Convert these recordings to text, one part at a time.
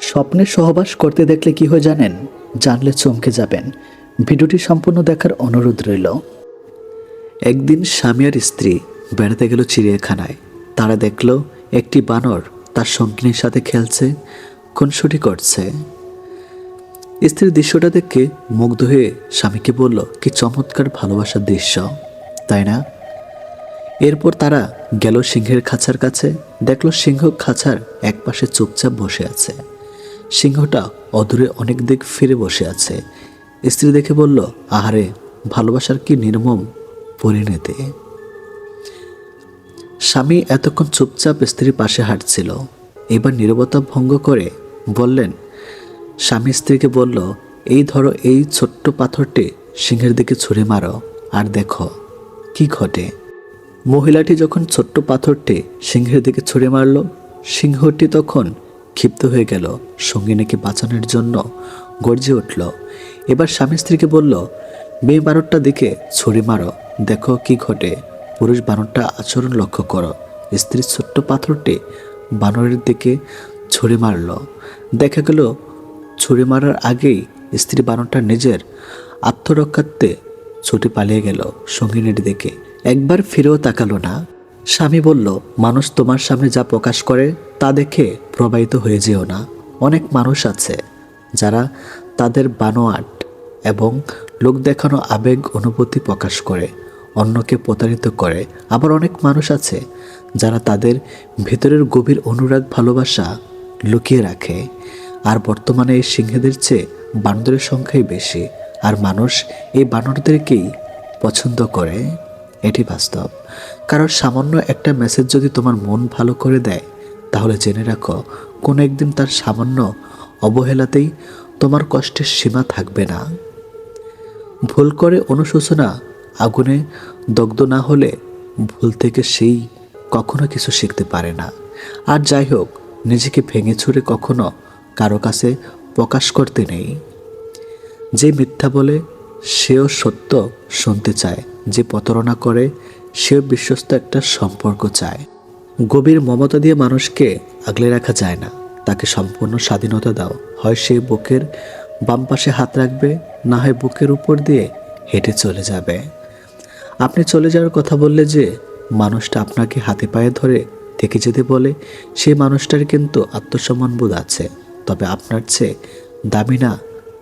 স্বপ্নে সহবাস করতে দেখলে কি হয় জানেন? জানলে চমকে যাবেন। ভিডিওটি সম্পূর্ণ দেখার অনুরোধ রইল। একদিন স্বামী আর স্ত্রী বেড়াতে গেল চিড়িয়াখানায়। তারা দেখল একটি বানর তার সঙ্গিনীর সাথে খেলছে, খুনসুটি করছে। স্ত্রীর দৃশ্যটা দেখে মুগ্ধ হয়ে স্বামীকে বলল, কি চমৎকার ভালোবাসার দৃশ্য। তাই না? এরপর তারা গেল সিংহের খাঁচার কাছে, দেখল সিংহ খাঁচার একপাশে চুপচাপ বসে আছে। সিংহটা অদূরে অনেক দিক ফিরে বসে আছে। স্ত্রী দেখে বলল, আহারে, ভালোবাসার কি নির্মম পরিণতি? স্বামী এতক্ষণ চুপচাপ স্ত্রীর পাশে হাঁটছিল। এবার নীরবতা ভঙ্গ করে বললেন, স্বামী স্ত্রীকে বলল, এই ধরো, এই ছোট্ট পাথরটি সিংহের দিকে ছুঁড়ে মারো, আর দেখো কি ঘটে মহিলাটি যখন ছোট্ট পাথরটি সিংহের দিকে ছুঁড়ে মারল, সিংহটি তখন ক্ষিপ্ত হয়ে গেল, সঙ্গিনীকে বাঁচানোর জন্য গর্জে উঠল। এবার স্বামী স্ত্রীকে বলল, মেয়ে বানরটা দিকে ছুরি মারো, দেখো কি ঘটে। পুরুষ বানরটা আচরণ লক্ষ্য করো। স্ত্রীর ছোট্ট পাথরটি বানরের দিকে ছুরি মারল। দেখা গেল ছুরি মারার আগেই স্ত্রী বানরটা নিজের আত্মরক্ষার্থে ছুটে পালিয়ে গেল সঙ্গিনীর দিকে। একবার ফিরেও তাকালো না। স্বামী বলল, মানুষ তোমার সামনে যা প্রকাশ করে, তা দেখে প্রবাহিত হয়ে যেও না। অনেক মানুষ আছে, যারা তাদের বানোয়াট এবং লোক দেখানো আবেগ অনুভূতি প্রকাশ করে, অন্যকে প্রতারিত করে। আবার অনেক মানুষ আছে, যারা তাদের ভেতরের গভীর অনুরাগ ভালোবাসা লুকিয়ে রাখে। আর বর্তমানে এই সিংহেদের চেয়ে বানরের সংখ্যাই বেশি। আর মানুষ এই বানরদেরকেই পছন্দ করে। এটি বাস্তব। কারণ সামান্য একটা মেসেজ যদি তোমার মন ভালো করে দেয়, তাহলে জেনে রাখো, কোনো একদিন তার সামান্য অবহেলাতেই তোমার কষ্টের সীমা থাকবে না। ভুল করে অনুশোচনা আগুনে দগ্ধ না হলে ভুল থেকে সেই কখনো কিছু শিখতে পারে না। আর যাই হোক, নিজেকে ভেঙে ছুড়ে কখনো কারও কাছে প্রকাশ করতে নেই। যে মিথ্যা বলে সেও সত্য শুনতে চায়, যে প্রতারণা করে, সেও বিশ্বস্ত একটা সম্পর্ক চায়। গভীর মমতা দিয়ে মানুষকে আগলে রাখা যায় না। তাকে সম্পূর্ণ স্বাধীনতা দাও। হয় সে বুকের বাম পাশে হাত রাখবে, না হয় বুকের উপর দিয়ে হেঁটে চলে যাবে। আপনি চলে যাওয়ার কথা বললে যে, মানুষটা আপনাকে হাতে পায়ে ধরে থেকে যেতে বলে, সেই মানুষটার কিন্তু আত্মসম্মান বোধ আছে। তবে আপনার চেয়ে দামি না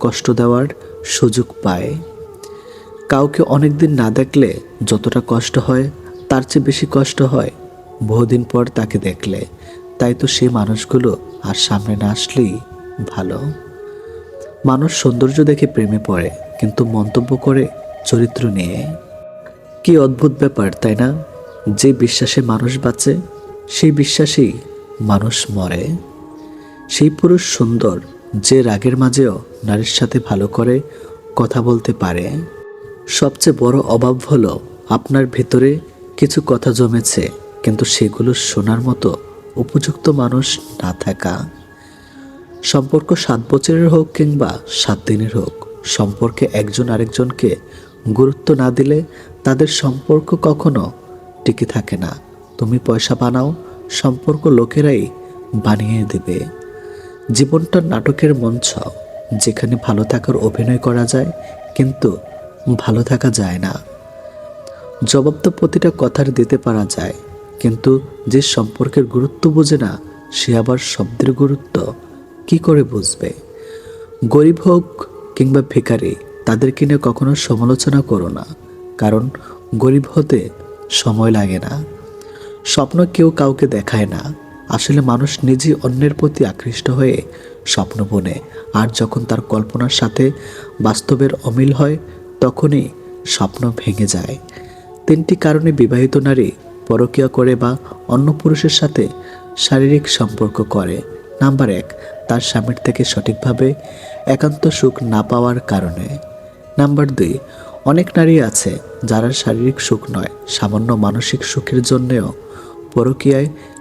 কষ্ট দেওয়ার সুযোগ পায়। কাউকে অনেক দিন না দেখলে যতটা কষ্ট হয়, তার চেয়ে বেশি কষ্ট হয় বহুদিন পর তাকে দেখলে। তাই তো সেই মানুষগুলো আর সামনে না আসলেই ভালো। মানুষ সৌন্দর্য দেখে প্রেমে পড়ে, কিন্তু মন্তব্য করে চরিত্র নিয়ে। কি অদ্ভুত ব্যাপার, তাই না? যে বিশ্বাসে মানুষ বাঁচে, সেই বিশ্বাসেই মানুষ মরে। সেই পুরুষ সুন্দর যে রাগের মাঝেও নারীর সাথে ভালো করে কথা বলতে পারে, সবচেয়ে বড় অভাব হলো আপনার ভেতরে কিছু কথা জমেছে, কিন্তু সেগুলো শোনার মতো উপযুক্ত মানুষ না থাকা। সম্পর্ক সাত বছরের হোক কিংবা সাত দিনের হোক, সম্পর্কে একজন আরেকজনকে গুরুত্ব না দিলে তাদের সম্পর্ক কখনো টিকে থাকে না। তুমি পয়সা বানাও, সম্পর্ক লোকেরাই বানিয়ে দেবে। জীবনটা নাটকের মঞ্চ, যেখানে ভালো থাকার অভিনয় করা যায়, কিন্তু ভালো থাকা যায় না। জবাব তো প্রতিটা কথার দিতে পারা যায়, কিন্তু যে সম্পর্কের গুরুত্ব বোঝে না, সে আবার শব্দের গুরুত্ব কি করে বুঝবে? গরিব হোক কিংবা ভিখারি, তাদেরকে নিয়ে কখনো সমালোচনা করো না, কারণ গরিব হতে সময় লাগে না। স্বপ্ন কেউ কাউকে দেখায় না আসলে মানুষ নিজেই অন্যের প্রতি আকৃষ্ট হয়ে স্বপ্ন বনে। আর যখন তার কল্পনার সাথে বাস্তবের অমিল হয়, তখনই স্বপ্ন ভেঙে যায়। তিনটি কারণে বিবাহিত নারী পরকীয়া করে বা অন্য পুরুষের সাথে শারীরিক সম্পর্ক করে। নাম্বার এক, তার স্বামীর থেকে সঠিকভাবে একান্ত সুখ না পাওয়ার কারণে। নাম্বার দুই, অনেক নারী আছে যারা শারীরিক সুখ নয়, সামান্য মানসিক সুখের জন্যেও পরকীয়ায়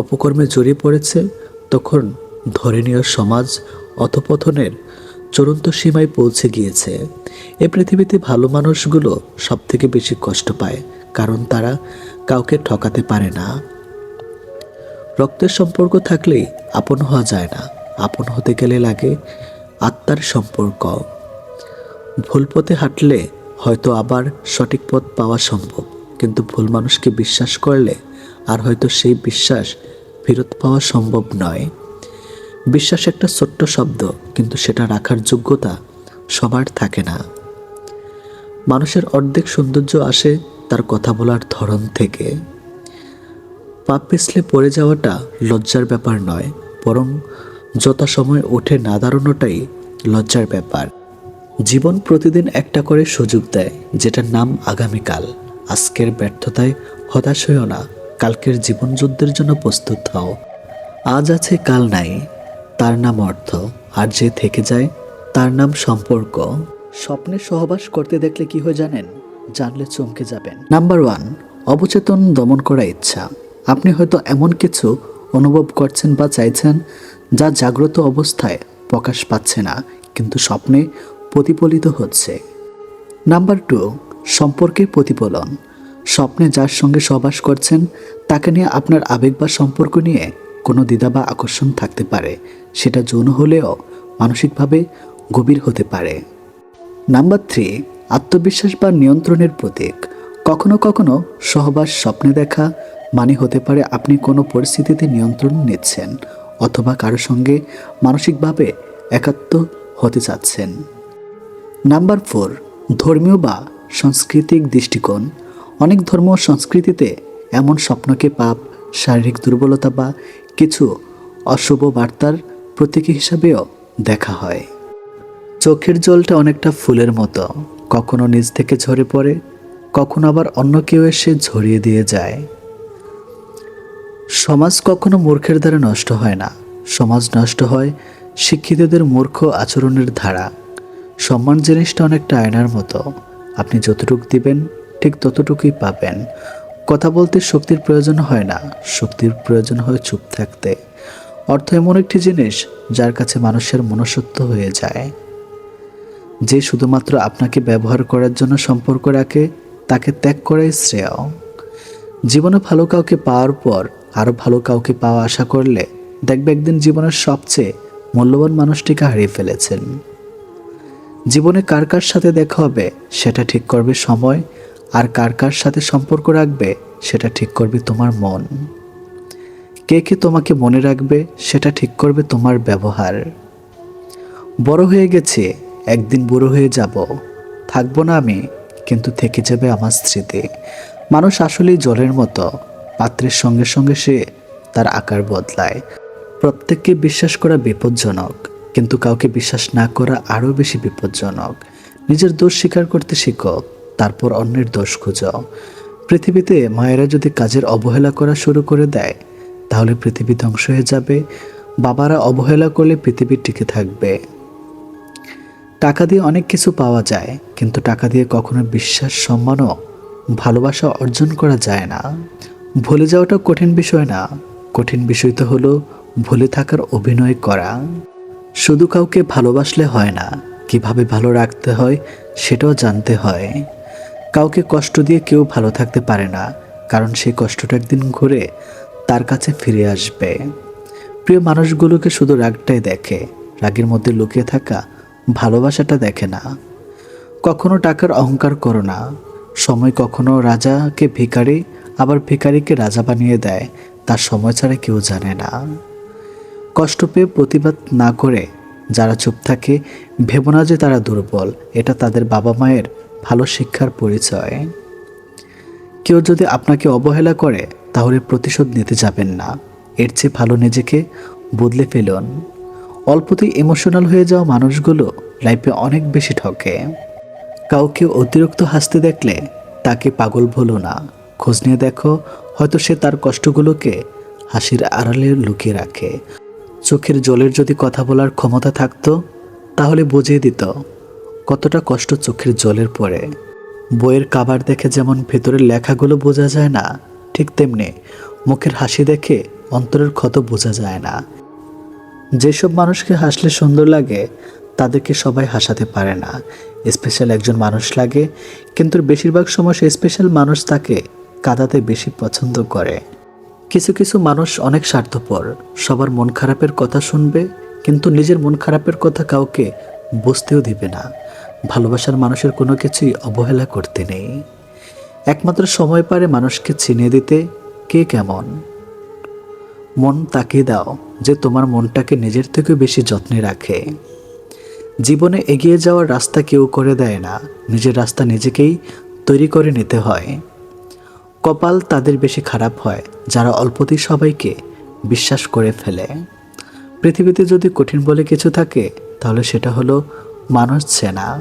অপকর্মে জড়িয়ে পড়েছে, তখন ধরনীয় সমাজ অথপথনের চূড়ান্ত সীমায় পৌঁছে গিয়েছে। এ পৃথিবীতে ভালো মানুষগুলো সব থেকে বেশি কষ্ট পায়, কারণ তারা কাউকে ঠকাতে পারে না। রক্তের সম্পর্ক থাকলেই আপন হওয়া যায় না, আপন হতে গেলে লাগে আত্মার সম্পর্ক। ভুল পথে হাঁটলে হয়তো আবার সঠিক পথ পাওয়া সম্ভব, কিন্তু ভুল মানুষকে বিশ্বাস করলে আর হয়তো সেই বিশ্বাস ফেরত পাওয়া সম্ভব নয়। বিশ্বাস একটা ছোট্ট শব্দ, কিন্তু সেটা রাখার যোগ্যতা সবার থাকে না। মানুষের অর্ধেক সৌন্দর্য আসে তার কথা বলার ধরন থেকে। পা পিছলে পড়ে যাওয়াটা লজ্জার ব্যাপার নয়, বরং যথাসময় ওঠে না দাঁড়ানোটাই লজ্জার ব্যাপার। জীবন প্রতিদিন একটা করে সুযোগ দেয়, যেটার নাম আগামীকাল। আজকের ব্যর্থতায় হতাশ হয়েও না। কালকের জীবন যুদ্ধের জন্য প্রস্তুত হও। আজ আছে, কাল নাই। তার নাম অর্থ, আর যে থেকে যায়, তার নাম সম্পর্ক। স্বপ্নে সহবাস করতে দেখলে কি হয় জানেন? জানলে চমকে যাবেন। নাম্বার ওয়ান অবচেতন দমন করা ইচ্ছা। আপনি হয়তো এমন কিছু অনুভব করছেন বা চাইছেন যা জাগ্রত অবস্থায় প্রকাশ পাচ্ছে না, কিন্তু স্বপ্নে প্রতিফলিত হচ্ছে। নাম্বার টু সম্পর্কে প্রতিফলন। স্বপ্নে যার সঙ্গে সহবাস করছেন, তাকে নিয়ে আপনার আবেগ বা সম্পর্ক নিয়ে কোনো দ্বিধা বা আকর্ষণ থাকতে পারে। সেটা যৌন হলেও মানসিকভাবে গভীর হতে পারে। নাম্বার থ্রি, আত্মবিশ্বাস বা নিয়ন্ত্রণের প্রতীক। কখনো কখনো সহবাস, স্বপ্নে দেখা মানে হতে পারে আপনি কোনো পরিস্থিতিতে নিয়ন্ত্রণ নিচ্ছেন অথবা কারও সঙ্গে মানসিকভাবে একাত্ম হতে চাচ্ছেন। নাম্বার ফোর, ধর্মীয় বা সাংস্কৃতিক দৃষ্টিকোণ। অনেক ধর্ম সংস্কৃতিতে এমন স্বপ্নকে পাপ, শারীরিক দুর্বলতা বা কিছু অশুভ বার্তার প্রতীকী হিসাবেও দেখা হয়। চোখের জলটা অনেকটা ফুলের মতো, কখনো নিজ থেকে ঝরে পড়ে, কখনো আবার অন্য কেউ এসে ঝরিয়ে দিয়ে যায়। সমাজ কখনো মূর্খের দ্বারা নষ্ট হয় না। সমাজ নষ্ট হয় শিক্ষিতদের মূর্খ আচরণের ধারা। সম্মান জিনিসটা অনেকটা আয়নার মতো। আপনি যতটুকু দিবেন ঠিক ততটুকুই পাবেন। কথা বলতে শক্তির প্রয়োজন হয় না, শক্তির প্রয়োজন হয় চুপ থাকতে। অর্থ এমন একটি জিনিস যার কাছে মানুষের মনসত্ব হয়ে যায়। যে শুধুমাত্র আপনাকে ব্যবহার করার জন্য সম্পর্ক রাখে, তাকে ত্যাগ করাই শ্রেয়। জীবনে ভালো কাউকে পাওয়ার পর আরও ভালো কাউকে পাওয়া আশা করলে দেখবে একদিন জীবনের সবচেয়ে মূল্যবান মানুষটিকে হারিয়ে ফেলেছেন। জীবনে কার কার সাথে দেখা হবে, সেটা ঠিক করবে সময় আর কার কার সাথে সম্পর্ক রাখবে, সেটা ঠিক করবে তোমার মন। কে কে তোমাকে মনে রাখবে, সেটা ঠিক করবে তোমার ব্যবহার। বড় হয়ে গেছে, একদিন বুড়ো হয়ে যাব। থাকব না আমি, কিন্তু থেকে যাবে আমার স্মৃতি। মানুষ আসলেই জলের মতো, পাত্রের সঙ্গে সঙ্গে সে তার আকার বদলায়। প্রত্যেককে বিশ্বাস করা বিপজ্জনক, কিন্তু কাউকে বিশ্বাস না করা আরও বেশি বিপজ্জনক। নিজের দোষ স্বীকার করতে শিখো তারপর অন্যের দোষ খুঁজো। পৃথিবীতে মায়েরা যদি কাজের অবহেলা করা শুরু করে দেয়, তাহলে পৃথিবী ধ্বংস হয়ে যাবে। বাবারা অবহেলা করলে পৃথিবী টিকে থাকবে। টাকা দিয়ে অনেক কিছু পাওয়া যায়, কিন্তু টাকা দিয়ে কখনো বিশ্বাস সম্মান ও ভালোবাসা অর্জন করা যায় না। ভুলে যাওয়াটা কঠিন বিষয় না। কঠিন বিষয় তো হলো ভুলে থাকার অভিনয় করা। শুধু কাউকে ভালোবাসলে হয় না, কীভাবে ভালো রাখতে হয় সেটাও জানতে হয়। কাউকে কষ্ট দিয়ে কেউ ভালো থাকতে পারে না, কারণ সেই কষ্টটা একদিন ঘুরে তার কাছে ফিরে আসবে। প্রিয় মানুষগুলোকে শুধু রাগটাই দেখে, রাগের মধ্যে লুকিয়ে থাকা ভালোবাসাটা দেখে না। কখনো টাকার অহংকার করো না। সময় কখনো রাজাকে ভিখারি, আবার ভিকারিকে রাজা বানিয়ে দেয়, তার সময় ছাড়া কেউ জানে না। কষ্ট পেয়ে প্রতিবাদ না করে যারা চুপ থাকে, ভেবো না যে তারা দুর্বল, এটা তাদের বাবা মায়ের ভালো শিক্ষার পরিচয়। কেউ যদি আপনাকে অবহেলা করে, তাহলে প্রতিশোধ নিতে যাবেন না। এর চেয়ে ভালো নিজেকে বদলে ফেলুন। অল্পতেই ইমোশনাল হয়ে যাওয়া মানুষগুলো লাইফে অনেক বেশি ঠকে। কাউকে অতিরিক্ত হাসতে দেখলে তাকে পাগল ভুলো না। খোঁজ নিয়ে দেখো, হয়তো সে তার কষ্টগুলোকে হাসির আড়ালে লুকিয়ে রাখে। চোখের জলের যদি কথা বলার ক্ষমতা থাকতো, তাহলে বুঝিয়ে দিত। কতটা কষ্ট চোখের জলের পরে। বইয়ের কাবার দেখে যেমন ভেতরের লেখাগুলো বোঝা যায় না, ঠিক তেমনি মুখের হাসি দেখে অন্তরের ক্ষত বোঝা যায় না। যেসব মানুষকে হাসলে সুন্দর লাগে, তাদেরকে সবাই হাসাতে পারে না। স্পেশাল একজন মানুষ লাগে, কিন্তু বেশিরভাগ সময় সে স্পেশাল মানুষ তাকে কাঁদাতে বেশি পছন্দ করে। কিছু কিছু মানুষ অনেক স্বার্থপর, সবার মন খারাপের কথা শুনবে, কিন্তু নিজের মন খারাপের কথা কাউকে বুঝতেও দিবে না। ভালোবাসার মানুষের কোনো কিছুই অবহেলা করতে নেই। একমাত্র সময় পারে মানুষকে চিনিয়ে দিতে কে কেমন। মন তাকে দাও যে তোমার মনটাকে নিজের থেকে বেশি যত্নে রাখে। জীবনে এগিয়ে যাওয়ার রাস্তা কেউ করে দেয় না, নিজের রাস্তা নিজেকেই তৈরি করে নিতে হয়। কপাল তাদের বেশি খারাপ হয়, যারা অল্পতেই সবাইকে বিশ্বাস করে ফেলে। পৃথিবীতে যদি কঠিন বলে কিছু থাকে, তাহলে সেটা হলো মানুষ চেনা।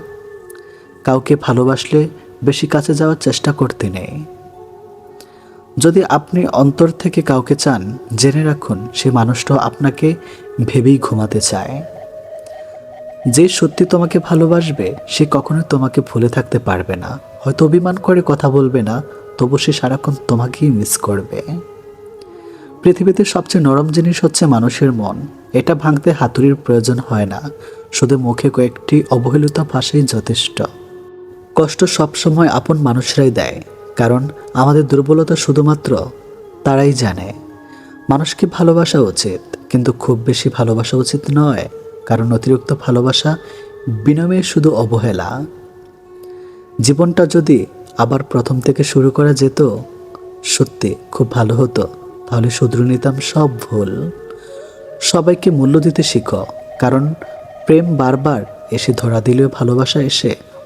কাউকে ভালোবাসলে বেশি কাছে যাওয়ার চেষ্টা করতে নেই। যদি আপনি অন্তর থেকে কাউকে চান, জেনে রাখুন সে মানুষটাও আপনাকে ভেবেই ঘুমাতে চায়। যে সত্যি তোমাকে ভালোবাসবে, সে কখনো তোমাকে ভুলে থাকতে পারবে না। হয়তো অভিমান করে কথা বলবে না, তবু সে সারাক্ষণ তোমাকেই মিস করবে। পৃথিবীতে সবচেয়ে নরম জিনিস হচ্ছে মানুষের মন। এটা ভাঙতে হাতুড়ির প্রয়োজন হয় না। শুধু মুখে কয়েকটি অবহেলিত ভাষাই যথেষ্ট। কষ্ট সবসময় আপন মানুষরাই দেয়, কারণ আমাদের দুর্বলতা শুধুমাত্র তারাই জানে। মানুষকে ভালোবাসা উচিত, কিন্তু খুব বেশি ভালোবাসা উচিত নয়, কারণ অতিরিক্ত ভালোবাসা বিনিময়ে শুধু অবহেলা। জীবনটা যদি আবার প্রথম থেকে শুরু করা যেত, সত্যি খুব ভালো হতো। তাহলে শুধরে নিতাম সব ভুল। সবাইকে মূল্য দিতে শিখো, কারণ প্রেম বারবার এসে ধরা দিলেও ভালোবাসা এসে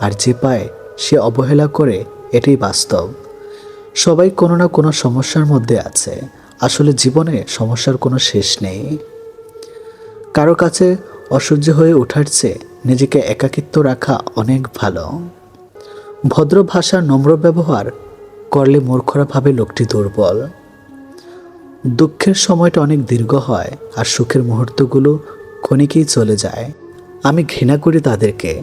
আর যে পায়, সে অবহেলা করে এটাই বাস্তব। সবাই কোনো না কোনো সমস্যার মধ্যে আছে। আসলে জীবনে সমস্যার কোনো শেষ নেই। কারও কাছে অসহ্য হয়ে ওঠার চেয়ে নিজেকে একাকিত্ব রাখা অনেক ভালো। ভদ্র ভাষার নম্র ব্যবহার করলে মূর্খরা ভাবে লোকটি দুর্বল। দুঃখের সময়টা অনেক দীর্ঘ হয় আর সুখের মুহূর্তগুলো ক্ষণিকেই চলে যায়। আমি ঘৃণা করি তাদেরকে।